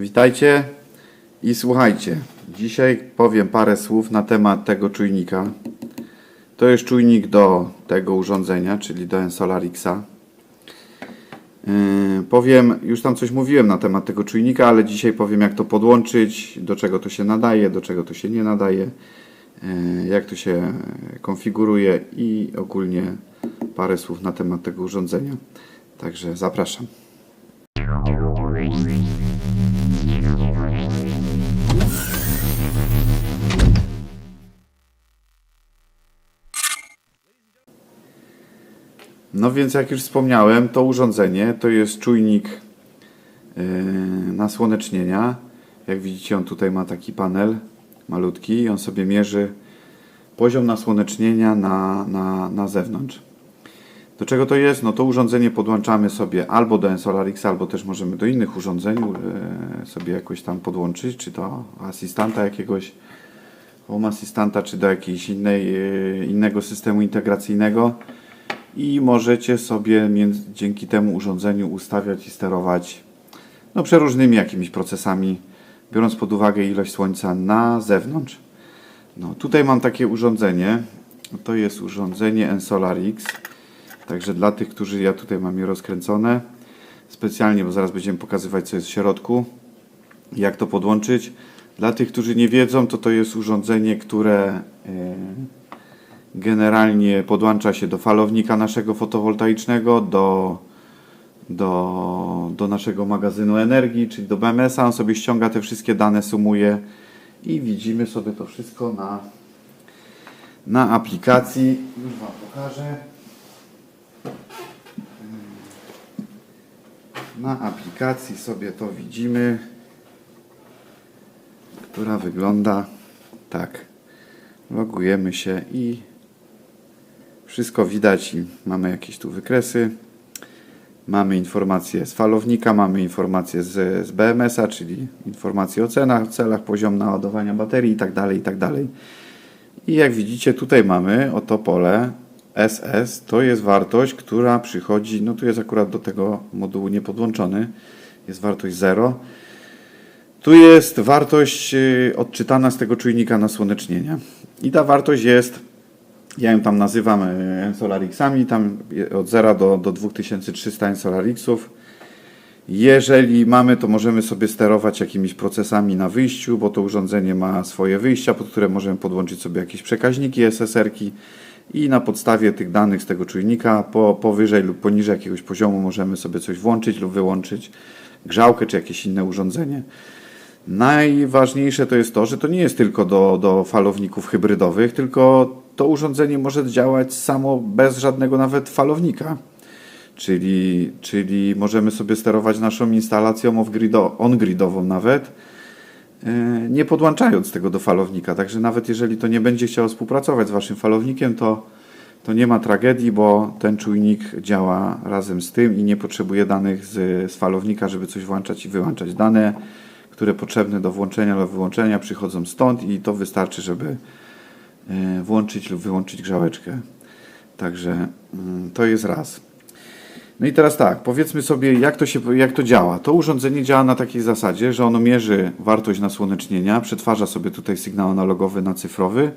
Witajcie i słuchajcie. Dzisiaj powiem parę słów na temat tego czujnika. To jest czujnik do tego urządzenia, czyli do Ensolarixa. Yy, powiem, już tam coś mówiłem na temat tego czujnika, ale dzisiaj powiem jak to podłączyć, do czego to się nadaje, do czego to się nie nadaje, yy, jak to się konfiguruje i ogólnie parę słów na temat tego urządzenia. Także zapraszam. No więc jak już wspomniałem, to urządzenie to jest czujnik yy, nasłonecznienia. Jak widzicie, on tutaj ma taki panel malutki i on sobie mierzy poziom nasłonecznienia na, na, na zewnątrz. Do czego to jest? No to urządzenie podłączamy sobie albo do Ensolarixa, albo też możemy do innych urządzeń yy, sobie jakoś tam podłączyć, czy do asystanta jakiegoś, home asystanta, czy do jakiegoś innej, yy, innego systemu integracyjnego i możecie sobie dzięki temu urządzeniu ustawiać i sterować no, przeróżnymi jakimiś procesami, biorąc pod uwagę ilość słońca na zewnątrz. No, tutaj mam takie urządzenie. To jest urządzenie Ensolarix. Także dla tych, którzy ja tutaj mam je rozkręcone specjalnie, bo zaraz będziemy pokazywać co jest w środku, jak to podłączyć. Dla tych, którzy nie wiedzą, to to jest urządzenie, które yy, generalnie podłącza się do falownika naszego fotowoltaicznego, do, do, do naszego magazynu energii, czyli do BMS-a. On sobie ściąga te wszystkie dane, sumuje i widzimy sobie to wszystko na, na aplikacji. Już Wam pokażę. Na aplikacji sobie to widzimy, która wygląda tak. Logujemy się i wszystko widać i mamy jakieś tu wykresy. Mamy informacje z falownika, mamy informacje z, z BMS-a, czyli informacje o cenach, celach, poziom naładowania baterii itd., itd. I jak widzicie, tutaj mamy oto pole SS. To jest wartość, która przychodzi, no tu jest akurat do tego modułu niepodłączony, jest wartość 0. Tu jest wartość y, odczytana z tego czujnika nasłonecznienia. I ta wartość jest ja ją tam nazywam e, Ensolarixami, tam od 0 do, do 2300 Ensolarixów. Jeżeli mamy, to możemy sobie sterować jakimiś procesami na wyjściu, bo to urządzenie ma swoje wyjścia, pod które możemy podłączyć sobie jakieś przekaźniki SSR-ki i na podstawie tych danych z tego czujnika po, powyżej lub poniżej jakiegoś poziomu możemy sobie coś włączyć lub wyłączyć, grzałkę czy jakieś inne urządzenie. Najważniejsze to jest to, że to nie jest tylko do, do falowników hybrydowych, tylko to urządzenie może działać samo bez żadnego nawet falownika. Czyli, czyli możemy sobie sterować naszą instalacją on-gridową nawet, e, nie podłączając tego do falownika. Także nawet jeżeli to nie będzie chciało współpracować z Waszym falownikiem, to, to nie ma tragedii, bo ten czujnik działa razem z tym i nie potrzebuje danych z, z falownika, żeby coś włączać i wyłączać. Dane, które potrzebne do włączenia lub wyłączenia przychodzą stąd i to wystarczy, żeby e, włączyć lub wyłączyć grzałeczkę. Także mm, to jest raz. No i teraz tak, powiedzmy sobie, jak to, się, jak to działa. To urządzenie działa na takiej zasadzie, że ono mierzy wartość nasłonecznienia, przetwarza sobie tutaj sygnał analogowy na cyfrowy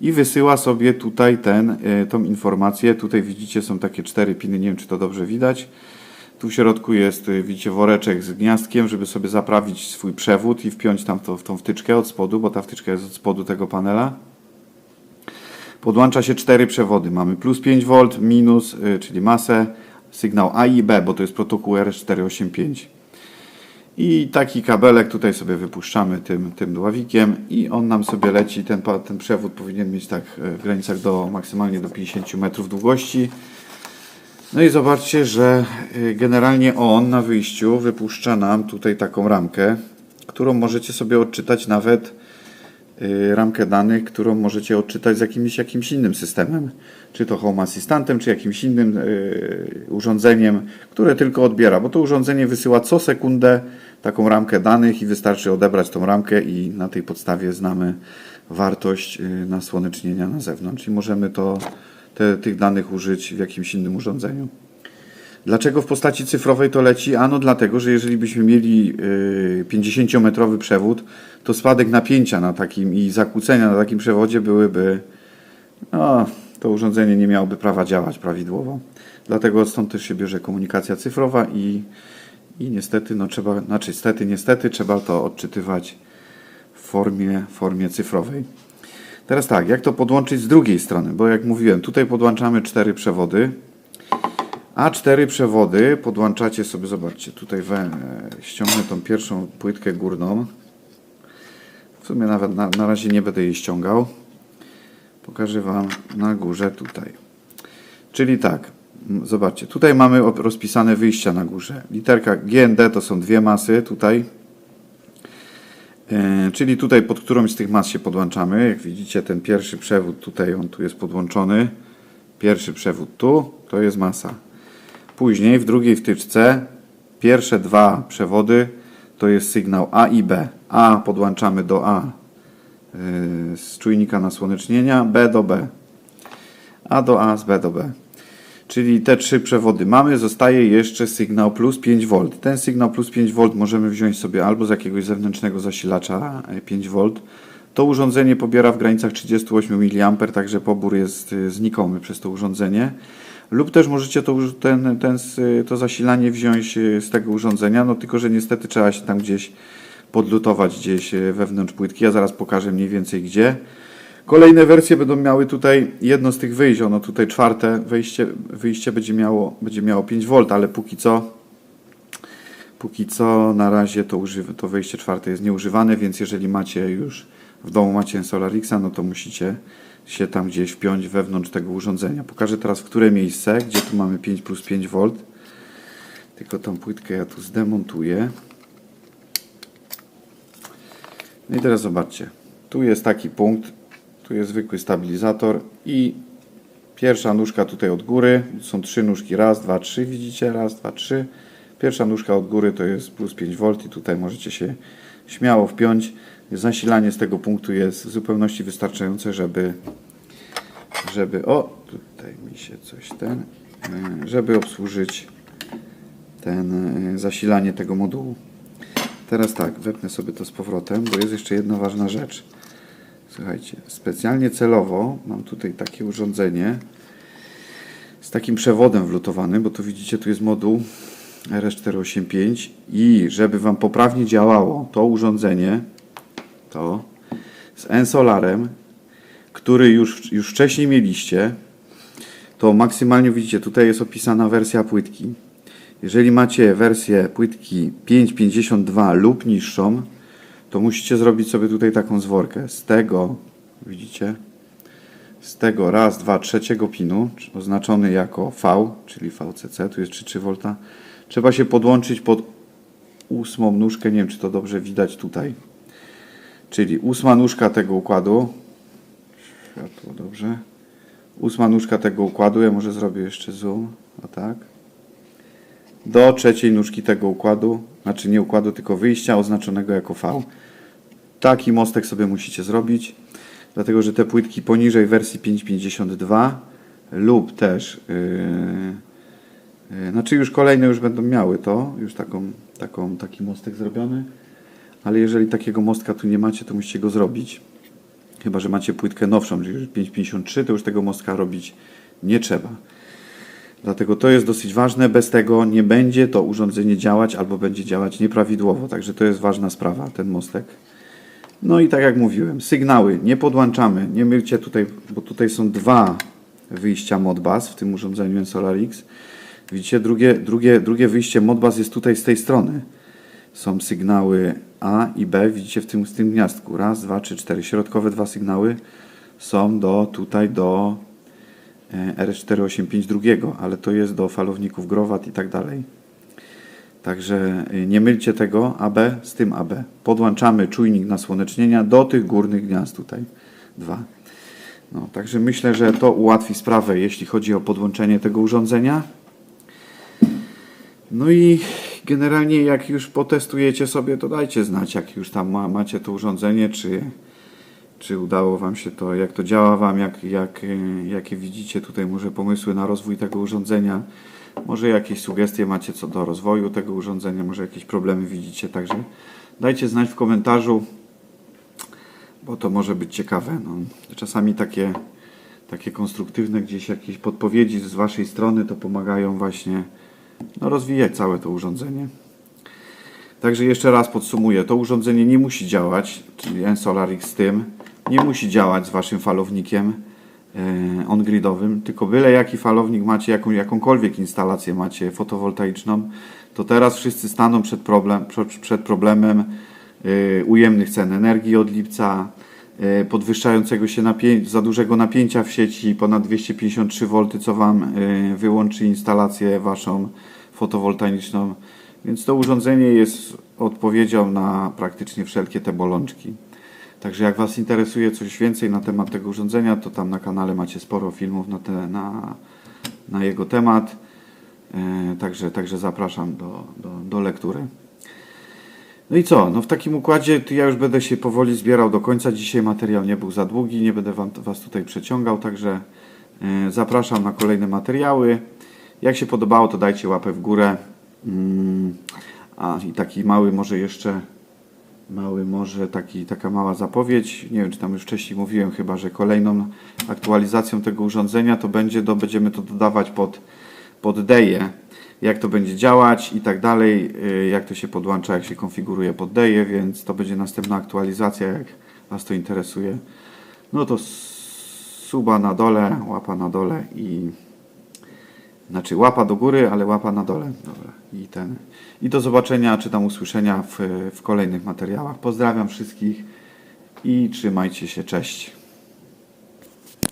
i wysyła sobie tutaj ten, e, tą informację. Tutaj widzicie, są takie cztery piny, nie wiem czy to dobrze widać. Tu w środku jest, y, widzicie, woreczek z gniazdkiem, żeby sobie zaprawić swój przewód i wpiąć tam to, w tą wtyczkę od spodu, bo ta wtyczka jest od spodu tego panela. Podłącza się cztery przewody. Mamy plus 5V, minus, y, czyli masę, sygnał A i B, bo to jest protokół RS485. I taki kabelek tutaj sobie wypuszczamy tym, tym dławikiem i on nam sobie leci. Ten, ten przewód powinien mieć tak y, w granicach do maksymalnie do 50 metrów długości. No i zobaczcie, że y, generalnie on na wyjściu wypuszcza nam tutaj taką ramkę, którą możecie sobie odczytać nawet y, ramkę danych, którą możecie odczytać z jakimś, jakimś innym systemem, czy to Home Assistantem, czy jakimś innym y, urządzeniem, które tylko odbiera, bo to urządzenie wysyła co sekundę taką ramkę danych i wystarczy odebrać tą ramkę i na tej podstawie znamy wartość y, nasłonecznienia na zewnątrz. I możemy to, te, tych danych użyć w jakimś innym urządzeniu. Dlaczego w postaci cyfrowej to leci? Ano dlatego, że jeżeli byśmy mieli y, 50-metrowy przewód, to spadek napięcia na takim i zakłócenia na takim przewodzie byłyby, no, to urządzenie nie miałoby prawa działać prawidłowo. Dlatego stąd też się bierze komunikacja cyfrowa i, i niestety, no trzeba, znaczy stety, niestety trzeba to odczytywać w formie, formie cyfrowej. Teraz tak, jak to podłączyć z drugiej strony? Bo jak mówiłem, tutaj podłączamy cztery przewody, a cztery przewody podłączacie sobie, zobaczcie, tutaj we, ściągnę tą pierwszą płytkę górną. W sumie nawet na, na razie nie będę jej ściągał. Pokażę Wam na górze tutaj. Czyli tak, zobaczcie, tutaj mamy rozpisane wyjścia na górze. Literka G, N, D to są dwie masy tutaj. E, Czyli tutaj pod którąś z tych mas się podłączamy. Jak widzicie, ten pierwszy przewód tutaj, on tu jest podłączony. Pierwszy przewód tu, to jest masa. Później w drugiej wtyczce pierwsze dwa przewody to jest sygnał A i B. A podłączamy do A yy, z czujnika nasłonecznienia, B do B. A do A z B do B. Czyli te trzy przewody mamy, zostaje jeszcze sygnał plus 5V. Ten sygnał plus 5V możemy wziąć sobie albo z jakiegoś zewnętrznego zasilacza e, 5V. To urządzenie pobiera w granicach 38 mA, także pobór jest y, znikomy przez to urządzenie. Lub też możecie to, ten, ten, s- to zasilanie wziąć z tego urządzenia, no tylko że niestety trzeba się tam gdzieś podlutować gdzieś wewnątrz płytki. Ja zaraz pokażę mniej więcej gdzie. Kolejne wersje będą miały tutaj jedno z tych wyjść, ono tutaj czwarte wejście, wyjście będzie miało, będzie miało 5V, ale póki co póki co na razie to, to wejście czwarte jest nieużywane, więc jeżeli macie już w domu macie Solarixa, no to musicie się tam gdzieś wpiąć wewnątrz tego urządzenia. Pokażę teraz w które miejsce, gdzie tu mamy 5 plus 5V. Tylko tą płytkę ja tu zdemontuję. No i teraz zobaczcie. Tu jest taki punkt, tu jest zwykły stabilizator i pierwsza nóżka tutaj od góry. Są trzy nóżki, raz, dwa, trzy, widzicie? Raz, dwa, trzy. Pierwsza nóżka od góry to jest plus 5V i tutaj możecie się śmiało wpiąć. Zasilanie z tego punktu jest w zupełności wystarczające, żeby żeby o, tutaj mi się coś ten, e, żeby obsłużyć ten e, zasilanie tego modułu. Teraz tak, wepnę sobie to z powrotem, bo jest jeszcze jedna ważna rzecz. Słuchajcie, specjalnie celowo mam tutaj takie urządzenie z takim przewodem wlutowanym, bo tu widzicie, tu jest moduł RS485 i żeby Wam poprawnie działało to urządzenie, to z Ensolarem, który już, już wcześniej mieliście, to maksymalnie widzicie, tutaj jest opisana wersja płytki. Jeżeli macie wersję płytki 5.52 lub niższą, to musicie zrobić sobie tutaj taką zworkę. Z tego, widzicie, z tego raz, dwa, trzeciego pinu, oznaczony jako V, czyli VCC, tu jest 3,3 V, trzeba się podłączyć pod ósmą nóżkę, nie wiem czy to dobrze widać tutaj, czyli ósma nóżka tego układu, światło dobrze, ósma nóżka tego układu, ja może zrobię jeszcze zoom, o tak, do trzeciej nóżki tego układu, znaczy nie układu, tylko wyjścia oznaczonego jako V. Taki mostek sobie musicie zrobić, dlatego że te płytki poniżej wersji 5.52 lub też, yy, yy, znaczy już kolejne już będą miały to, już taką, taką, taki mostek zrobiony, ale jeżeli takiego mostka tu nie macie, to musicie go zrobić. Chyba, że macie płytkę nowszą, czyli już 5.53, to już tego mostka robić nie trzeba. Dlatego to jest dosyć ważne. Bez tego nie będzie to urządzenie działać albo będzie działać nieprawidłowo. Także to jest ważna sprawa, ten mostek. No i tak jak mówiłem, sygnały nie podłączamy. Nie mylcie tutaj, bo tutaj są dwa wyjścia Modbus w tym urządzeniu SolarX. Widzicie, drugie, drugie, drugie wyjście Modbus jest tutaj z tej strony. Są sygnały A i B, widzicie w tym, w tym gniazdku. Raz, dwa, trzy, cztery. Środkowe dwa sygnały są do tutaj do e, RS485 drugiego, ale to jest do falowników Growat i tak dalej. Także y, nie mylcie tego AB z tym AB. Podłączamy czujnik nasłonecznienia do tych górnych gniazd tutaj. Dwa. No, także myślę, że to ułatwi sprawę, jeśli chodzi o podłączenie tego urządzenia. No i generalnie jak już potestujecie sobie, to dajcie znać, jak już tam ma, macie to urządzenie, czy, czy udało Wam się to, jak to działa Wam, jak, jak, jakie widzicie tutaj może pomysły na rozwój tego urządzenia. Może jakieś sugestie macie co do rozwoju tego urządzenia, może jakieś problemy widzicie, także dajcie znać w komentarzu, bo to może być ciekawe. No, czasami takie, takie konstruktywne gdzieś jakieś podpowiedzi z Waszej strony to pomagają właśnie no, rozwijać całe to urządzenie. Także jeszcze raz podsumuję. To urządzenie nie musi działać, czyli Ensolar X z tym, nie musi działać z Waszym falownikiem e, on-gridowym, tylko byle jaki falownik macie, jaką, jakąkolwiek instalację macie fotowoltaiczną, to teraz wszyscy staną przed, problem, przed, problemem e, ujemnych cen energii od lipca, e, podwyższającego się za dużego napięcia w sieci ponad 253 V, co Wam wyłączy instalację Waszą fotowoltaiczną. Więc to urządzenie jest odpowiedzią na praktycznie wszelkie te bolączki. Także jak Was interesuje coś więcej na temat tego urządzenia, to tam na kanale macie sporo filmów na, te, na, na jego temat. E, także, także zapraszam do, do, do lektury. No i co? No w takim układzie ja już będę się powoli zbierał do końca. Dzisiaj materiał nie był za długi, nie będę wam, Was tutaj przeciągał, także e, zapraszam na kolejne materiały. Jak się podobało, to dajcie łapę w górę. Mm, A i taki mały może jeszcze mały może taki, taka mała zapowiedź. Nie wiem, czy tam już wcześniej mówiłem, chyba że kolejną aktualizacją tego urządzenia to będzie, do, będziemy to dodawać pod, pod DEję. Jak to będzie działać i tak dalej, y, jak to się podłącza, jak się konfiguruje pod DEję, więc to będzie następna aktualizacja, jak Was to interesuje. No to suba na dole, łapa na dole i znaczy łapa do góry, ale łapa na dole. Dobra. I, ten, I do zobaczenia, czy tam usłyszenia w, w kolejnych materiałach. Pozdrawiam wszystkich i trzymajcie się. Cześć.